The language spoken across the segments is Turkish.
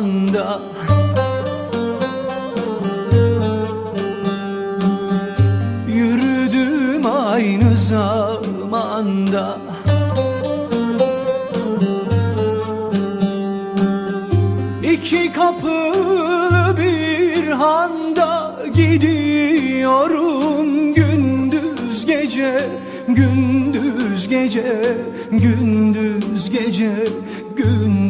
anda. Yürüdüm aynı zamanda. İki kapılı bir handa gidiyorum gündüz gece gündüz gece gündüz gece gündüz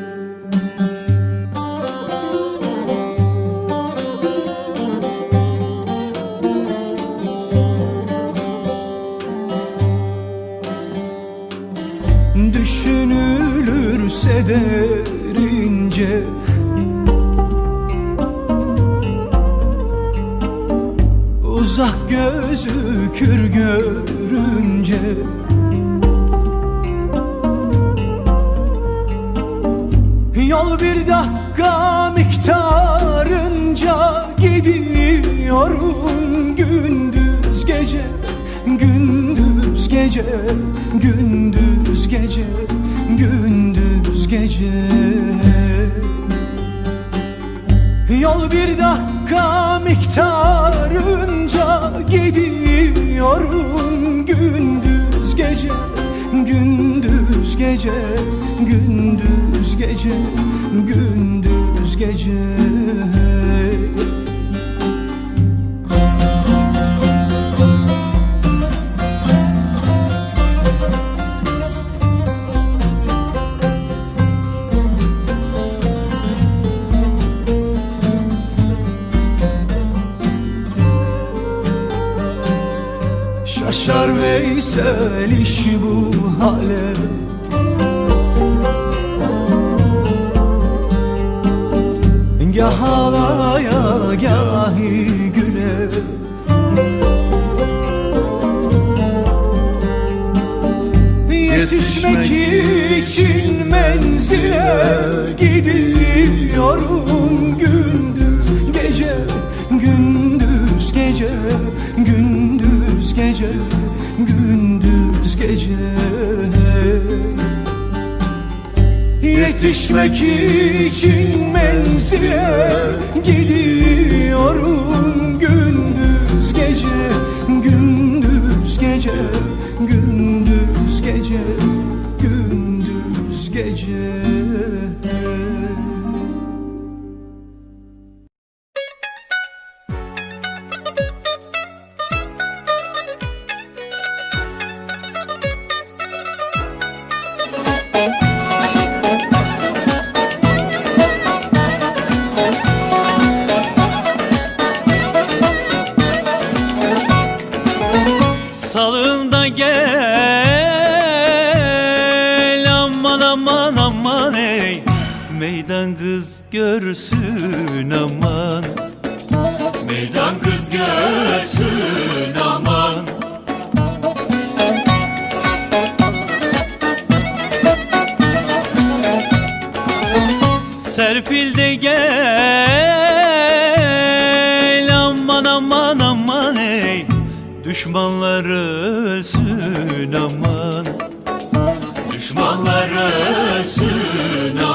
Düşünülürse derince Uzak gözükür görünce. Yol bir dakika miktarınca gidiyorum gündüz gece gündüz gece gündüz gece gündüz gece gündüz gece. Şaşar Veysel iş bu hale menzile gidiyorum gündüz gece gündüz gece gündüz gece gündüz gece. Yetişmek için menzile gidiyorum gündüz gece gündüz gece gündüz gece gece meydan kız görsün aman. Meydan kız görsün aman. Serpil de gel aman aman aman ey. Düşmanlar ölsün aman. Düşmanlar ölsün aman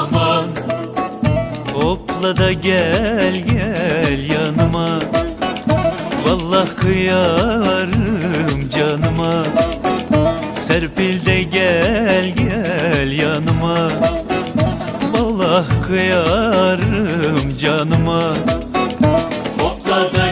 Hopla da gel gel yanıma. Vallahi kıyarım canıma. Serpil de gel gel yanıma. Vallahi kıyarım canıma. Hopla da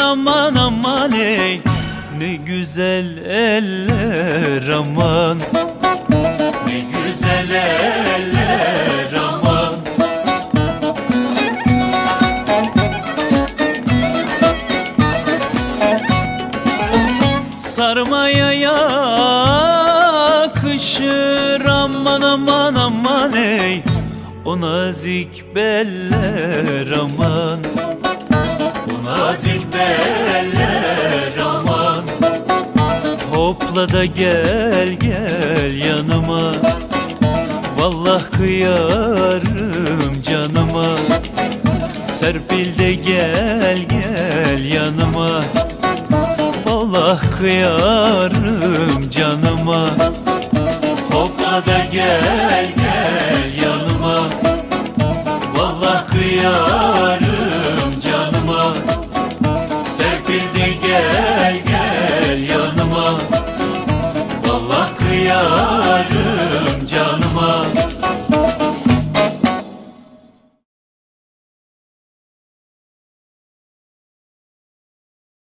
aman aman aman ey. Ne güzel eller aman. Ne güzel eller aman. Sarmaya yakışır aman aman aman ey. O nazik beller aman nazik beller aman. Hopla da gel gel yanıma. Vallah kıyarım canıma. Serpil de gel gel yanıma. Allah kıyarım canıma. Hopla da gel gel yanıma. Vallahi kıyarım